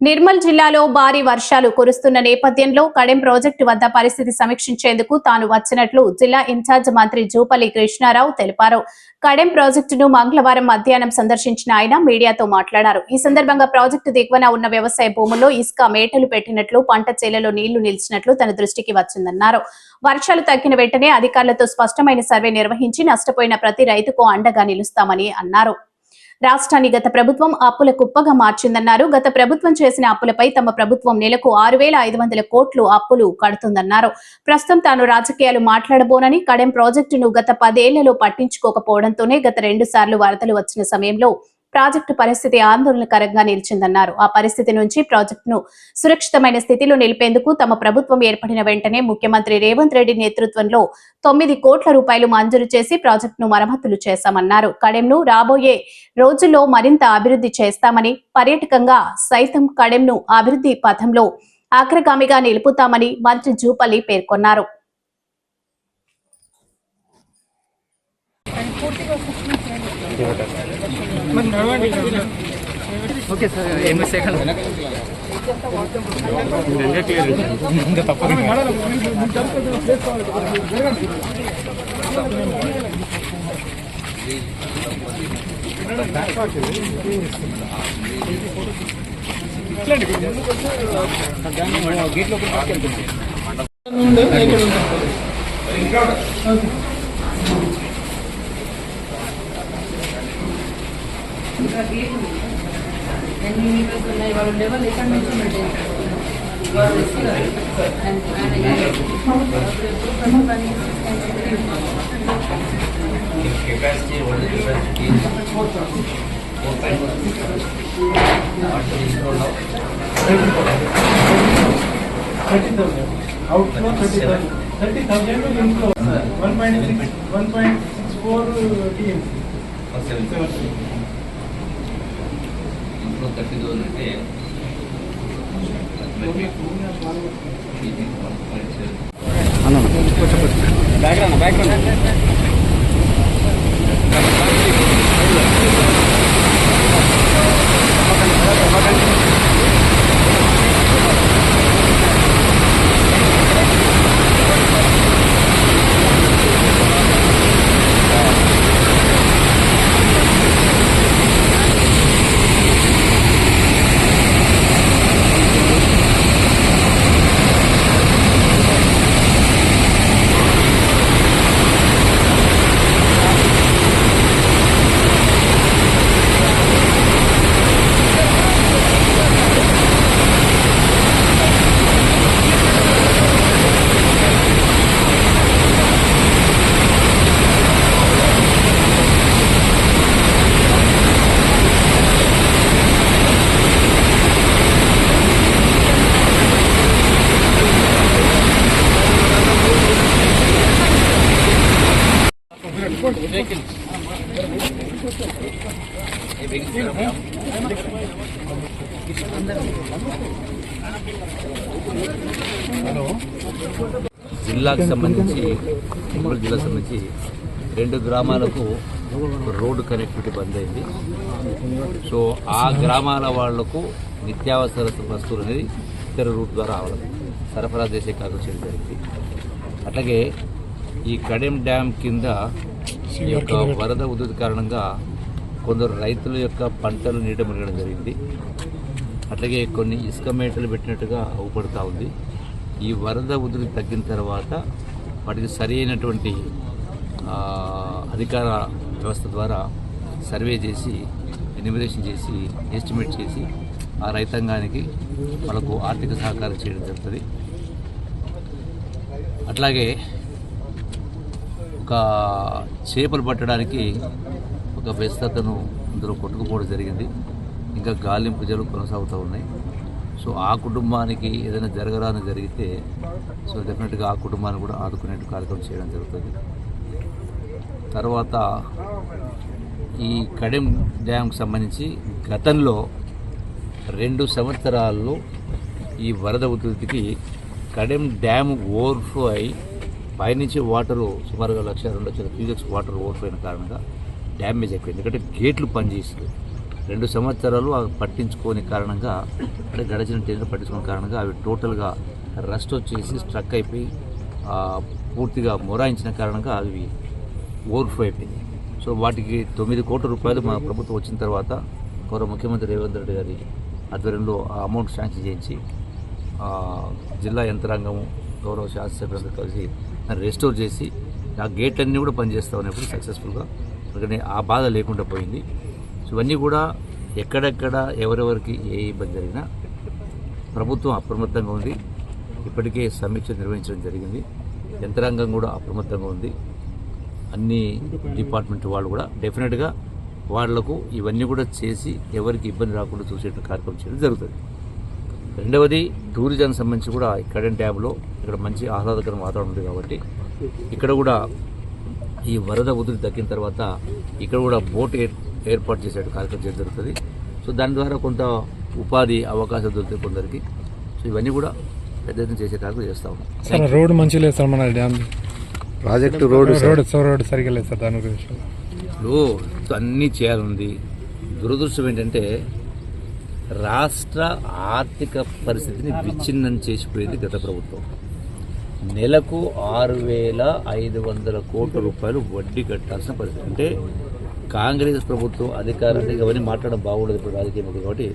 నిర్మల్ జిల్లాలో భారీ వర్షాలు కురుస్తున్న నేపథ్యంలో కడెం ప్రాజెక్టు వద్ద పరిస్థితి సమీక్షించేందుకు తాను వచ్చినట్లు జిల్లా ఇన్ఛార్జ్ మంత్రి జూపల్లి కృష్ణారావు తెలిపారు. కడెం ప్రాజెక్టును మంగళవారం మధ్యాహ్నం సందర్శించిన ఆయన మీడియాతో మాట్లాడారు. ఈ సందర్భంగా ప్రాజెక్టు దిగువన ఉన్న వ్యవసాయ భూముల్లో ఇసుక మేటలు పెట్టినట్లు పంట చేలలో నీళ్ళు నిలిచినట్లు తన దృష్టికి వచ్చిందన్నారు. వర్షాలు తగ్గిన వెంటనే అధికారులతో స్పష్టమైన సర్వే నిర్వహించి నష్టపోయిన ప్రతి రైతుకు అండగా నిలుస్తామని అన్నారు. రాష్ట్రాన్ని గత ప్రభుత్వం అప్పుల కుప్పగా మార్చిందన్నారు. గత ప్రభుత్వం చేసిన అప్పులపై తమ ప్రభుత్వం నెలకు ఆరు వేల ఐదు వందల కోట్లు అప్పులు కడుతుందన్నారు. ప్రస్తుతం తాను రాజకీయాలు మాట్లాడబోనని కడెం ప్రాజెక్టును గత పదేళ్ళలో పట్టించుకోకపోవడంతోనే గత రెండు సార్లు వరదలు వచ్చిన సమయంలో ప్రాజెక్టు పరిస్థితి ఆందోళనకరంగా నిలిచిందన్నారు. ఆ పరిస్థితి నుంచి ప్రాజెక్టును సురక్షితమైన స్థితిలో నిలిపేందుకు తమ ప్రభుత్వం ఏర్పడిన వెంటనే ముఖ్యమంత్రి రేవంత్ రెడ్డి నేతృత్వంలో తొమ్మిది కోట్ల రూపాయలు మంజూరు చేసి ప్రాజెక్టును మరమ్మతులు చేశామన్నారు. కడెంను రాబోయే రోజుల్లో మరింత అభివృద్ధి చేస్తామని పర్యాటకంగా సైతం కడెంను అభివృద్ధి పథంలో అగ్రగామిగా నిలుపుతామని మంత్రి జూపల్లి పేర్కొన్నారు. Okay sir. ఎనిమిది సెకండ్ ఇంకా తప్పదు ఇంకా గేట్ ఉంది ఎన్ని మీటర్స్ ఉన్నాయి వాళ్ళ లెవెల్ ఎక్కడ నుంచి మెయింటైన్ వాళ్ళు ఇస్తున్నారు అండ్ కెపాసిటీ వాళ్ళ capacity four thousand four thirty thousand అవుట్లో thirty thousand thirty thousand ఇంట్లో one point six one point six four TMC seven to inflow. One point six, background జిల్లాకు సంబంధించి నిర్మల్ జిల్లాకు సంబంధించి రెండు గ్రామాలకు రోడ్డు కనెక్టివిటీ బంద్ అయింది. సో ఆ గ్రామాల వాళ్ళకు నిత్యావసర వస్తువులు అనేది ఇతర రూట్ ద్వారా రావాలి. సరఫరా చేసే కాకుండా జరిగింది. అట్లాగే ఈ కడెం డ్యామ్ కింద ఈ యొక్క వరద ఉధృతి కారణంగా కొందరు రైతుల యొక్క పంటలు నీట మునగడం జరిగింది. అట్లాగే కొన్ని ఇసుక మేటలు పెట్టినట్టుగా అవుపడుతూ ఉంది. ఈ వరద ఉధృతి తగ్గిన తర్వాత వాటికి సరి అయినటువంటి అధికార వ్యవస్థ ద్వారా సర్వే చేసి ఎనిమిరేషన్ చేసి ఎస్టిమేట్ చేసి ఆ రైతాంగానికి వాళ్ళకు ఆర్థిక సహకారం చేయడం జరుగుతుంది. అట్లాగే ఒక చేపలు పట్టడానికి ఒక వ్యస్తతను అందులో కొట్టుకుపోవడం జరిగింది. ఇంకా గాలింపు జలు కొనసాగుతూ ఉన్నాయి. సో ఆ కుటుంబానికి ఏదైనా జరగరాని జరిగితే సో డెఫినెట్గా ఆ కుటుంబాన్ని కూడా ఆదుకునే కార్యక్రమం చేయడం జరుగుతుంది. తర్వాత ఈ కడెం డ్యామ్కి సంబంధించి గతంలో రెండు సంవత్సరాల్లో ఈ వరద ఉధృతికి కడెం డ్యామ్ ఓవర్ఫ్లో అయి పైనుంచి వాటరు సుమారుగా లక్ష రెండు లక్షల క్యూజెక్స్ వాటర్ ఓడిపోయిన అయిన కారణంగా డ్యామేజ్ అయిపోయింది. ఎందుకంటే గేట్లు పనిచేస్తుంది రెండు సంవత్సరాలు అవి పట్టించుకోని కారణంగా అంటే గడిచిన టెన్లు పట్టించుకోని కారణంగా అవి టోటల్గా రస్ట్ వచ్చేసి స్ట్రక్ అయిపోయి పూర్తిగా మొరాయించిన కారణంగా అవి ఓవర్ఫ్లో అయిపోయింది. సో వాటికి తొమ్మిది కోట్ల రూపాయలు మా ప్రభుత్వం వచ్చిన తర్వాత గౌరవ ముఖ్యమంత్రి రేవంత్ రెడ్డి గారి ఆధ్వర్యంలో ఆ అమౌంట్ శాంక్షన్ చేయించి జిల్లా యంత్రాంగము గౌరవ శాసనసభ్యులందరూ కలిసి దాన్ని రెస్టోర్ చేసి ఆ గేట్లన్నీ కూడా పనిచేస్తూ ఉన్నప్పుడు సక్సెస్ఫుల్గా ఎందుకంటే ఆ బాధ లేకుండా పోయింది. సో ఇవన్నీ కూడా ఎక్కడెక్కడ ఎవరెవరికి ఏ ఇబ్బంది జరిగినా ప్రభుత్వం అప్రమత్తంగా ఉంది. ఇప్పటికే సమీక్ష నిర్వహించడం జరిగింది. యంత్రాంగం కూడా అప్రమత్తంగా ఉంది. అన్ని డిపార్ట్మెంట్ వాళ్ళు కూడా డెఫినెట్గా వాళ్ళకు ఇవన్నీ కూడా చేసి ఎవరికి ఇబ్బంది రాకుండా చూసేట కార్యక్రమం చేయడం జరుగుతుంది. రెండవది టూరిజం సంబంధించి కూడా ఇక్కడ డ్యామ్లో ఇక్కడ మంచి ఆహ్లాదకరమైన వాతావరణం ఉంది కాబట్టి ఇక్కడ కూడా ఈ వరద ఉధృతి తగ్గిన తర్వాత ఇక్కడ కూడా బోట్ ఏర్ ఏర్పాటు చేసే కార్యక్రమం చేయడం జరుగుతుంది. సో దాని ద్వారా కొంత ఉపాధి అవకాశం దొరుకుతాయి కొందరికి. సో ఇవన్నీ కూడా పెద్ద ఎత్తున చేసే కార్యక్రమం చేస్తా ఉన్నాం. సార్ రోడ్ మంచిగా లేదు సార్ మన dam. Project road road so road సరిగ్గా లేదు సార్ దాని గురించి. ఇప్పుడు అన్నీ చేయాలనుంది. దురదృష్టం ఏంటంటే రాష్ట్ర ఆర్థిక పరిస్థితిని విచ్ఛిన్నం చేసిపోయింది గత ప్రభుత్వం. నెలకు ఆరు వేల ఐదు వందల కోట్ల రూపాయలు వడ్డీ కట్టాల్సిన పరిస్థితి. అంటే కాంగ్రెస్ ప్రభుత్వం అధికారాన్ని అవన్నీ మాట్లాడడం బాగుండదు ఇప్పుడు రాజకీయం కాబట్టి.